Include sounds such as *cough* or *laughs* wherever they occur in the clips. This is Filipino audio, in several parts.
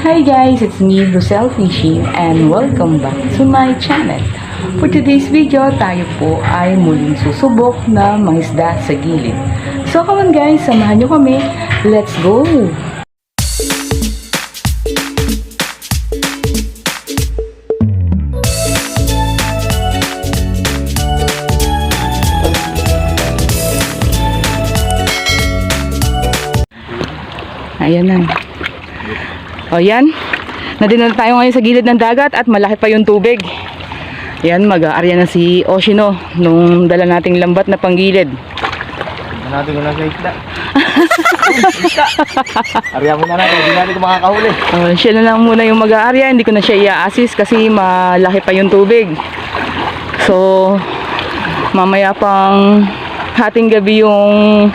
Hi guys, it's me, Rosel Fishing, and welcome back to my channel. For today's video, tayo po ay muling susubok na mangisda sa gilid. So come on guys, samahan nyo kami. Let's go! Ayan na. O yan. Nandito na tayo ngayon sa gilid ng dagat at malaki pa yung tubig. Yan, mag-aarya na si Oshino nung dala nating lambat na panggilid. Natin ko lang sa isda. *laughs* isda! Arya mo na natin, hindi natin ito makakahuli. Uh, siya na lang muna yung mag-aarya, hindi ko na siya i-assist kasi malaki pa yung tubig. So, mamaya pang hating gabi yung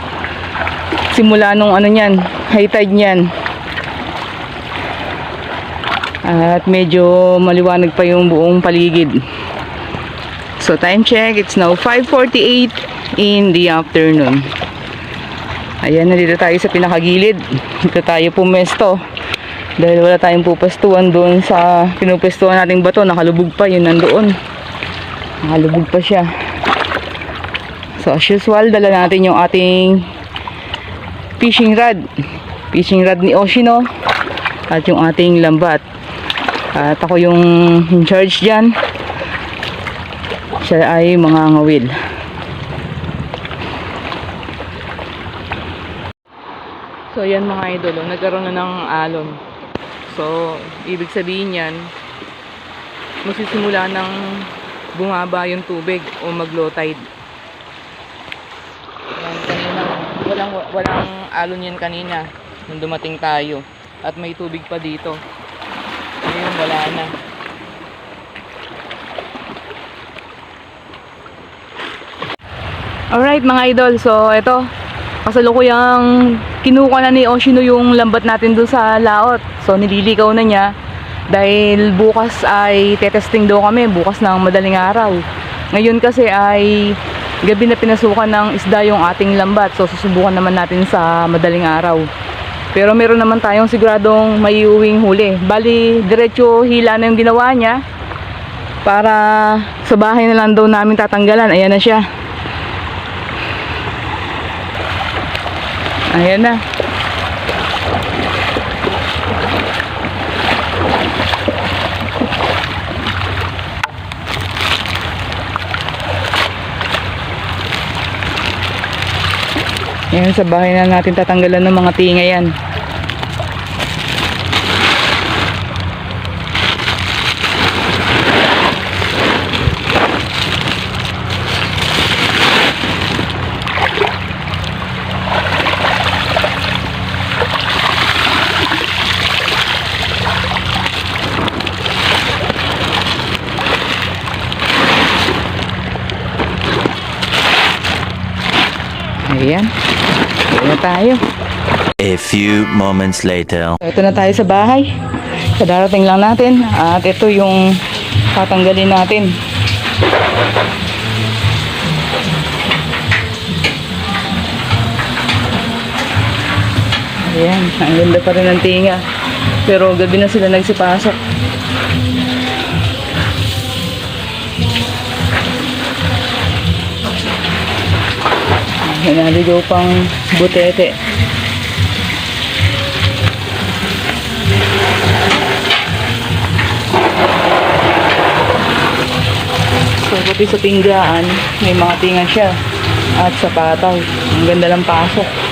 simula nung ano niyan, high tide niyan. At medyo maliwanag pa yung buong paligid. So time check, it's now 5.48 in the afternoon. Ayan, nandito tayo sa pinakagilid. Dito tayo pumesto. Dahil wala tayong pupestuhan doon sa pinupestuhan nating bato. Nakalubog pa, yun nandoon. Nakalubog pa siya. So as usual, dala natin yung ating fishing rod. Fishing rod ni Oshino. At yung ating lambat. At ako yung in charge dyan. Siya ay mga ngawil. So yan mga idol, oh, nagkaroon na ng alon. So, ibig sabihin yan, magsisimula ng bumaba yung tubig o mag-low tide. Yan, kanina, walang, walang alon yan kanina nung dumating tayo. At may tubig pa dito. Wala na. Alright mga idol, so ito, kasalukuyang kinuha na ni Oshino yung lambat natin dun sa laot. So nililigaw na niya dahil bukas ay tetesting daw kami, bukas ng madaling araw. Ngayon kasi ay gabi na pinasukan ng isda yung ating lambat. So susubukan naman natin sa madaling araw. Pero meron naman tayong siguradong may uwing huli. Bali, diretso hila na yung ginawa niya para sa bahay na lang daw namin tatanggalan. Ayan na siya. Ayan na. Ayan sa bahay na natin tatanggalan ng mga tinga yan. Ayan. Ayan na tayo. A few moments later. Ito na tayo sa bahay. Kadarating lang natin. At ito yung tatanggalin natin. Ayan, ang ganda pa rin ng tinga. Pero gabi na sila nagsipasok. Naligaw pang butete. So, pati sa tinggaan, may mga tinga siya. At sa pataw. Ang ganda ng pasok.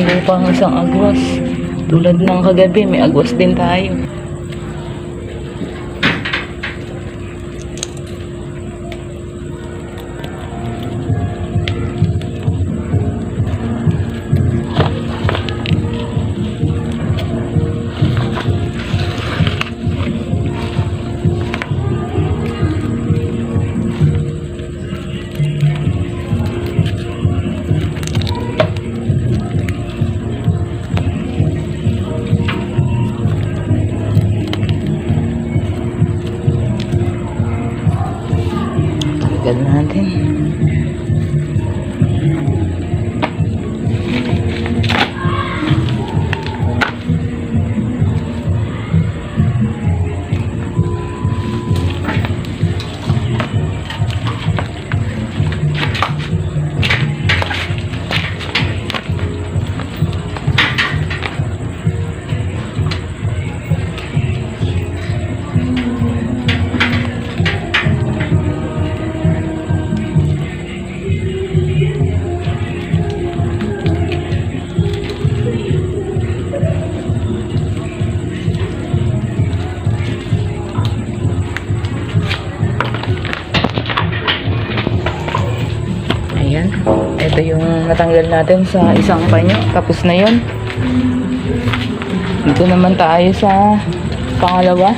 May naligaw pa ang isang agwas. Tulad ng kagabi, may agwas din tayo. Ayan. Ito yung natanggal natin sa isang panyo. Tapos na yun. Dito naman tayo sa pangalawa.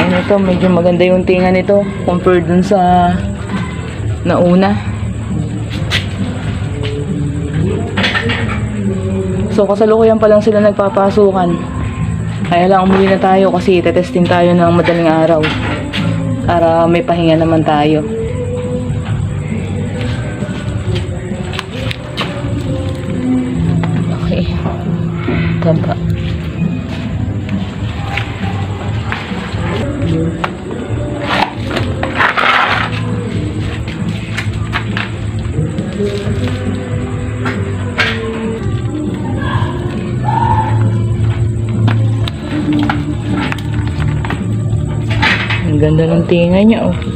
Ayun ito, medyo maganda yung tinga nito compared dun sa nauna. So kasalukuyan pa lang sila nagpapasukan. Kaya lang umuwi na tayo kasi tetesting tayo ng madaling araw para may pahinga naman tayo. Okay. Taba. Ganda ng tinga niya, oh.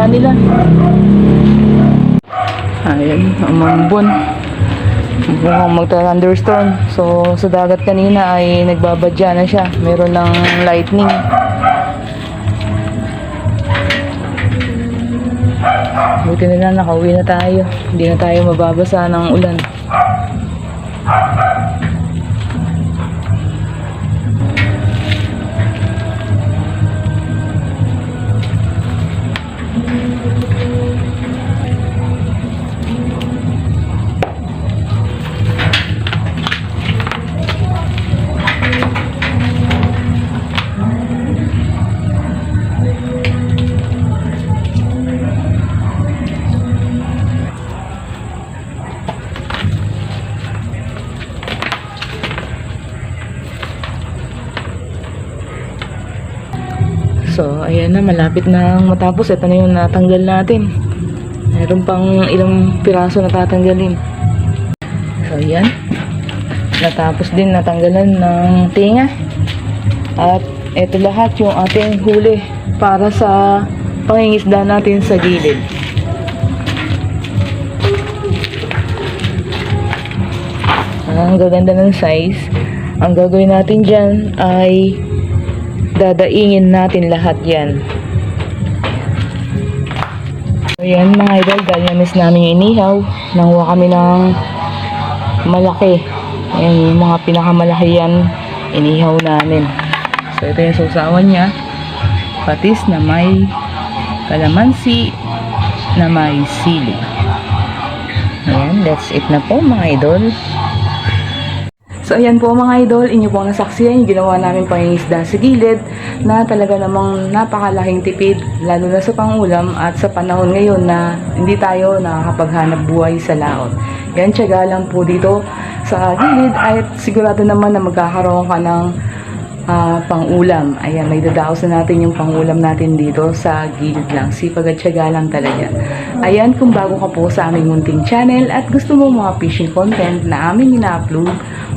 Tataba nila. Ayun, umambon. Mukhang magta-thunderstorm. So, sa dagat kanina ay nagbabadya na siya. Meron ng lightning. Buti na lang, nakauwi na tayo. Hindi na tayo mababasa ng ulan. So, ayan na, malapit na matapos. Ito na yung natanggal natin. Meron pang ilang piraso na tatanggalin. So, ayan. Natapos din natanggalan ng tinga. At ito lahat yung ating huli para sa pangingisda natin sa gilid. Ang gaganda ng size. Ang gagawin natin dyan ay dadaingin natin lahat yan. So yan mga idol, dahil na-miss namin yung inihaw, nanguha kami ng malaki. Ayan, yung mga pinakamalaki yan, inihaw namin. So ito yung sausawan niya. patis na may kalamansi na may sili. Ayan, that's it na po mga idol. So ayan po mga idol, inyo pong nasaksiyan yung ginawa namin pangingisda sa gilid na talaga namang napakalaking tipid lalo na sa pangulam at sa panahon ngayon na hindi tayo nakakapaghanap buhay sa laot. Yan, tiyaga lang po dito sa gilid at sigurado naman na magkakaroon ka ng ah, pangulam. Ayan, may dadaos na natin yung pangulam natin dito sa gilid lang. Sipag at tiyaga lang talaga. Ayan, kung bago ka po sa aming munting channel at gusto mo mga fishing content na aming ina-upload,